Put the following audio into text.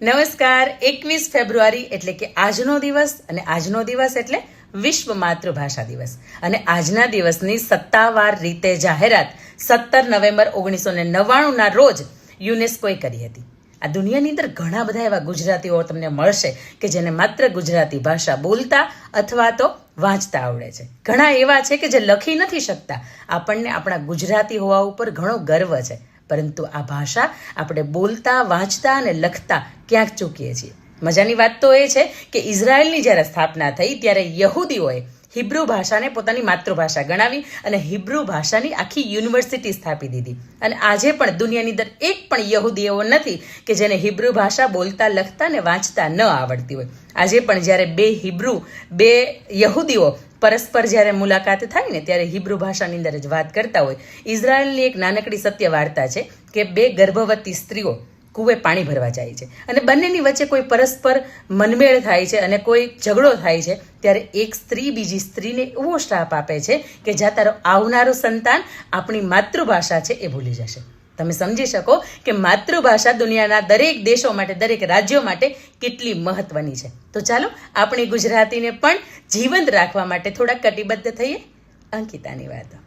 નમસ્કાર, એકવીસ ફેબ્રુઆરી એટલે કે આજનો દિવસ અને આજનો દિવસ એટલે વિશ્વ માતૃભાષા દિવસ. અને આજના દિવસની સત્તાવાર રીતે જાહેરાત સત્તર નવેમ્બર ઓગણીસો ને નવ્વાણુંના રોજ યુનેસ્કોએ કરી હતી. આ દુનિયાની અંદર ઘણા બધા એવા ગુજરાતીઓ તમને મળશે કે જેને માત્ર ગુજરાતી ભાષા બોલતા અથવા તો વાંચતા આવડે છે. ઘણા એવા છે કે જે લખી નથી શકતા. આપણને આપણા ગુજરાતી હોવા ઉપર ઘણો ગર્વ છે. પરંતુ આ ભાષા આપણે બોલતા, વાંચતા અને લખતા ક્યાંક ચૂકીએ છીએ. મજાની વાત તો એ છે કે ઇઝરાયલની જ્યારે સ્થાપના થઈ ત્યારે યહૂદીઓએ હિબ્રુ ભાષાને પોતાની માતૃભાષા ગણાવી અને હિબ્રુ ભાષાની આખી યુનિવર્સિટી સ્થાપી દીધી. અને આજે પણ દુનિયાની અંદર એક પણ યહૂદી એવો નથી કે જેને હિબ્રુ ભાષા બોલતા, લખતા ને વાંચતા ન આવડતી હોય. આજે પણ જ્યારે બે હિબ્રુ, બે યહૂદીઓ પરસ્પર જ્યારે મુલાકાત થાય ને ત્યારે હિબ્રુ ભાષાની અંદર જ વાત કરતા હોય, ઇઝરાયલની એક નાનકડી સત્ય વાર્તા છે કે બે ગર્ભવતી સ્ત્રીઓ કૂવે પાણી ભરવા જાય છે. અને બંનેની વચ્ચે કોઈ પરસ્પર મનમેળ થાય છે અને કોઈ ઝઘડો થાય છે, ત્યારે એક સ્ત્રી બીજી સ્ત્રીને એવો શ્રાપ આપે છે કે જ્યાં તારો આવનારું સંતાન આપણી માતૃભાષા છે એ ભૂલી જશે. તમે સમજી શકો કે માતૃભાષા દુનિયાના દરેક દેશો માટે, દરેક રાજ્યો માટે કેટલી મહત્વની છે. તો ચાલો આપણી ગુજરાતીને પણ જીવંત રાખવા માટે થોડા કટિબદ્ધ થઈએ. અંકિતાની વાતો.